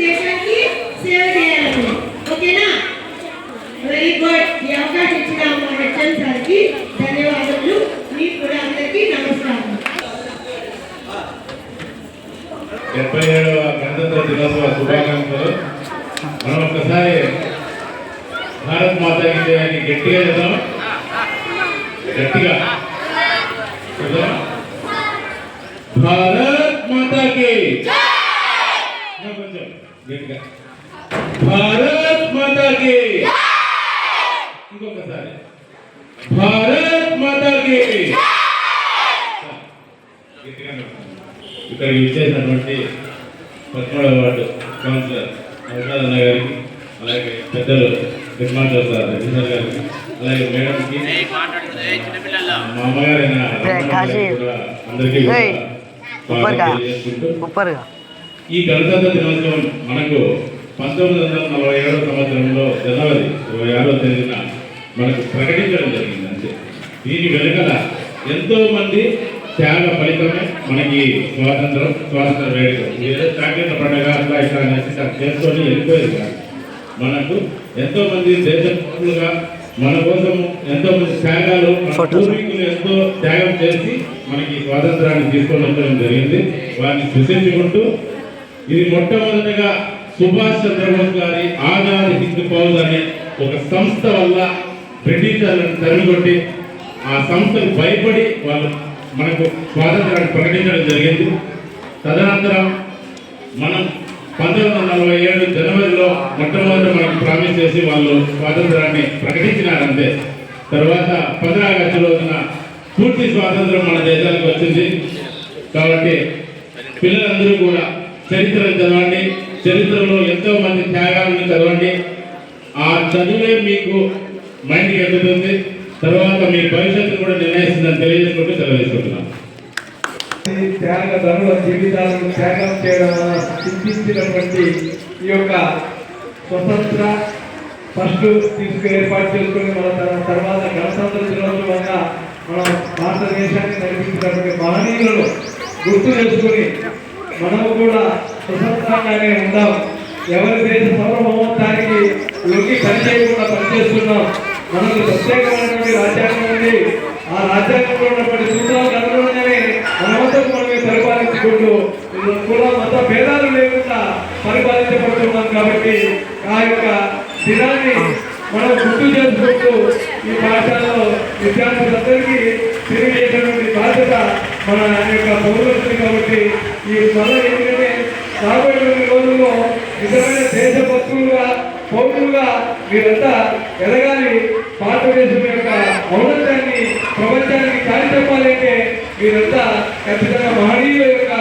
దేశానికి సేవ చేయాలని. ఓకేనా? వెరీ గుడ్ ఈ అవకాశం ఇచ్చిన మా హెచ్ఎం సార్కి ధన్యవాదాలు మీకు కూడా అందరికీ నమస్కారం. డెబ్బై ఏడవ గణతంత్ర దినోత్సవ శుభాకాంక్షలు. మనం ఒకసారి భారత్ మాత ఇండియాని గట్టిగా చేద్దాం గట్టిగా భారత్ గట్టిగా భారత్ మాతాకి. ఇంకొకసారి. భారత్ మాతాకి. ఇక్కడికి ఇచ్చేసినటువంటి పద్మూడవ వార్డు కౌన్సిలర్ అన్న గారికి అలాగే పెద్దలు నిర్మాణం సార్ రజీందర్ గారికి అలాగే మేడంకి మా అమ్మగారైన అందరికీ. తెలియజేసుకుంటూ ఈ గణతంత్ర దినోత్సవం మనకు పంతొమ్మిది వందల నలభై ఏడవ సంవత్సరంలో జనవరి ఇరవై ఆరో తేదీన మనకు ప్రకటించడం జరిగింది అంతే. దీని వెనుకల ఎంతో మంది త్యాగ ఫలితమే మనకి స్వాతంత్రం స్వాతంత్ర వేడుక. ఏదో చాక్లెట్ల పండుగ అట్లా ఇట్లా అనేసి చేసుకొని వెళ్ళిపోయేది కాదు. మనకు ఎంతో మంది దేశ పౌరులుగా మన కోసం ఎంతో మంది త్యాగాలు. పూర్వీకులు ఎంతో త్యాగం చేసి మనకి స్వాతంత్రాన్ని తీసుకొని వచ్చడం జరిగింది. వారిని స్మృతించుకుంటూ ఇది మొట్టమొదటిగా సుభాష్ చంద్రబోస్ గారి ఆజాద్ హింద్ ఫౌజ్ అనే ఒక సంస్థ వల్ల బ్రిటిషర్లను తరిమికొట్టి ఆ సంస్థకు భయపడి వాళ్ళు మనకు స్వాతంత్రాన్ని ప్రకటించడం జరిగింది. తదనంతరం మనం పంతొమ్మిది వందల నలభై ఏడు జనవరిలో మొట్టమొదటి మనకు ప్రామిస్ చేసి వాళ్ళు స్వాతంత్రాన్ని ప్రకటించినారంతే. తర్వాత పంద్రా ఆగస్టు రోజున పూర్తి స్వాతంత్రం మన దేశానికి వచ్చింది. కాబట్టి పిల్లలందరూ కూడా చరిత్రను చదవండి. చరిత్రలో ఎంతో మంది త్యాగాలను చదవండి. ఆ చదువే మీకు మైండ్కి ఎక్కుతుంది తర్వాత మీ భవిష్యత్తు కూడా నిర్ణయిస్తుందని తెలియజేసుకుంటూ తెలియజేసుకుంటున్నాం త్యాగ ధనుల జీవితాలను త్యాగం చేయడం వలన చింతించినటువంటి ఈ యొక్క స్వతంత్ర ఫస్ట్ తీసుకు ఏర్పాటు చేసుకుని మన తర్వాత గణతంత్ర దినోత్సవంగా మన భారతదేశాన్ని నడిపించినటువంటి మహనీయులను గుర్తు చేసుకుని మనము కూడా ప్రశాంతంగానే ఉందాం ఎవరి దేశ సార్వభౌమత్వానికి లొంగి పనిచేయకుండా పనిచేస్తున్నాం. మనకు ప్రత్యేకమైనటువంటి రాజ్యాంగం ఉంది. ఆ రాజ్యాంగంలో ఉన్నటువంటి సూత్రాలకు అనుగుణంగానే మనమంతా మనమే పరిపాలించుకుంటూ ఇది కుల మత భేదాలు లేకుండా పరిపాలించబడుతున్నాం కాబట్టి ఆ యొక్క దినాన్ని మనం గుర్తు చేసుకుంటూ ఈ పాఠశాలలో విద్యార్థులందరికీ తెలియజేసినటువంటి బాధ్యత మన యొక్క పౌరులు కాబట్టి ఈ మళ్ళీ ఏంటంటే రాబోయే రోజుల్లో నిజమైన దేశభక్తులుగా పౌరులుగా మీరంతా ఎదగాలి. భారతదేశం యొక్క ఔన్నత్యాన్ని ప్రపంచానికి చాటి చెప్పాలంటే మీరంతా ఖచ్చితంగా మహనీయుల యొక్క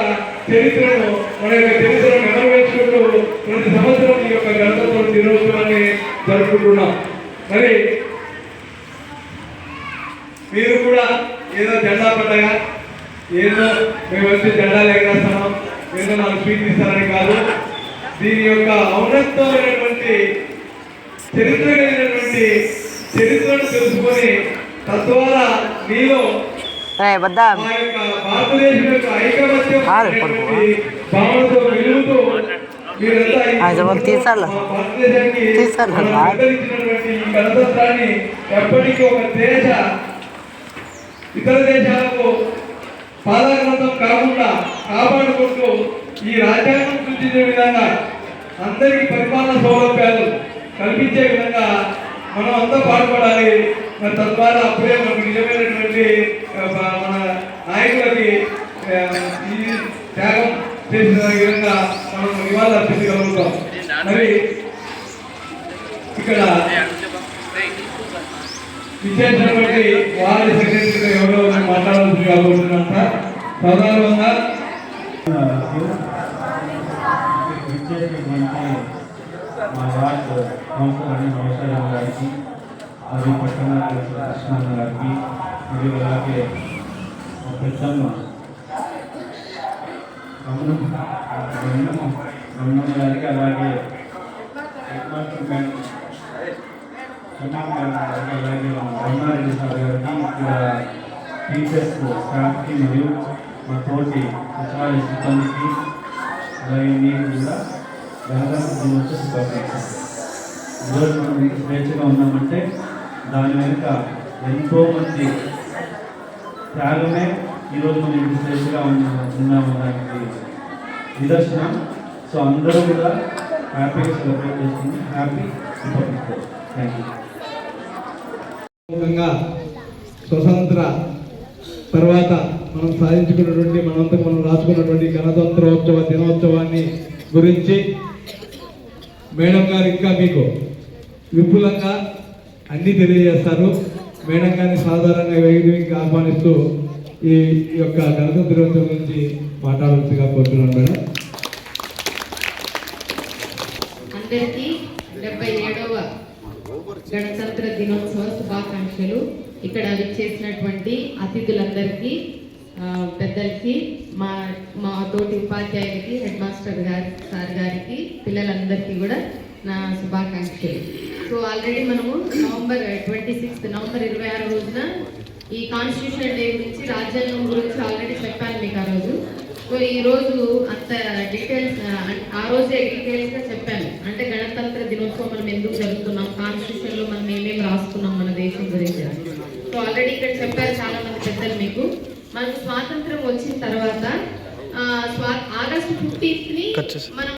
చరిత్రను మన యొక్క చరిత్రను నెరవేర్చుకుంటూ ప్రతి సంవత్సరం ఈ యొక్క గణతంత్ర దినోత్సవాన్ని జరుపుకుంటున్నాం. మరి మీరు కూడా ఏదో జెండా పండగ ఏదో మేము వచ్చి జెండాలు ఎగరేస్తున్నాం ఏదో నాకు స్పీచ్ ఇస్తారని కాదు. దీని యొక్క ఔన్నతమైనటువంటి చరిత్ర కలిగినటువంటి చరిత్రను తెలుసుకొని తద్వారా యొక్క భారతదేశం యొక్క ఐకమత్యం భావనతో వెలుగుతూ ఎప్పటికీ ఒక దేశ ఇతర దేశాలకు పాదాగ్రంథం కాకుండా కాపాడుకుంటూ ఈ రాజ్యాంగం సూచించే విధంగా అందరికీ పరిపాలన సౌలభ్యాలు కల్పించే విధంగా మనం అంతా పాటుపడాలి. మరి తద్వారా అప్పుడే మనకు నిజమైనటువంటి మన- నాయకులకి ఈ త్యాగం చేసిన విధంగా మనం నివాళులు అర్పించగలుగుతాం. మరి ఇక్కడ విశేషమైనటువంటి వారి సెక్రటరీగా ఎవరో మాట్లాడాల్సి కాబోతున్నంత ప్రధానంగా మా వార్డు కౌన్సిలర్ అని నమస్కారం గారికి మరియు పట్టణ కృష్ణ గారికి మరియు అలాగే మా పెద్దమ్మ రమణమ్మ రమణమ్మ గారికి అలాగే హెడ్ మాస్టర్ మేడం రమణమ్మ గారికి అలాగే మా రమణారెడ్డి సార్ గారికి ఇక్కడ టీచర్స్ స్టాఫ్కి మరియు మా తోటి సచివాలయ సిబ్బందికి అలాగే మీకు కూడా గణతంత్ర దినోత్సవ శుభాకాంక్షలు ఈరోజు మనం స్వేచ్ఛగా ఉన్నామంటే దాని వెనుక ఎంతో మంది త్యాగమే ఈరోజు మనం ఇంత స్వేచ్ఛగా ఉన్న ఉన్నాము దానికి నిదర్శనం సో అందరూ కూడా హ్యాపీగా సెలబ్రేట్ చేస్తుంది హ్యాపీ థ్యాంక్ యూ ముఖ్యంగా స్వతంత్ర తర్వాత మనం సాధించుకున్నటువంటి మనంతా మనం రాసుకున్నటువంటి గణతంత్రోత్సవ దినోత్సవాన్ని గురించి మేడం గారు ఇంకా మీకు విపులంగా అన్ని తెలియజేస్తారు. మేడం గారిని సాధారణంగా వేదికకి ఆహ్వానిస్తూ ఈ యొక్క గణతంత్ర దినోత్సవం గురించి మాట్లాడవలసిగా కోరుతున్నాను మేడం. అందరికీ డెబ్బై ఏడవ గణతంత్ర దినోత్సవ శుభాకాంక్షలు ఇక్కడ విచ్చేసినటువంటి అతిథులందరికీ పెద్దలకి మా మా తోటి ఉపాధ్యాయులకి హెడ్ మాస్టర్ గారి సార్ గారికి పిల్లలందరికీ కూడా నా శుభాకాంక్షలు. సో ఆల్రెడీ మనము నవంబర్ ట్వంటీ సిక్స్త్ నవంబర్ ఇరవై ఆరు రోజున ఈ కాన్స్టిట్యూషన్ డే గురించి రాజ్యాంగం గురించి ఆల్రెడీ చెప్పాను మీకు ఆ రోజు. సో ఈ రోజు అంత డీటెయిల్స్ ఆ రోజే డీటెయిల్స్గా చెప్పాను. అంటే గణతంత్ర దినోత్సవం మనం ఎందుకు జరుపుతున్నాం కాన్స్టిట్యూషన్లో మనం ఏమేమి రాసుకున్నాం మన దేశం గురించి? సో ఆల్రెడీ ఇక్కడ చెప్పారు చాలా మంది పెద్దలు మీకు. మనకు స్వాతంత్రం వచ్చిన తర్వాత ఆగస్టు ఫిఫ్టీన్త్ని మనం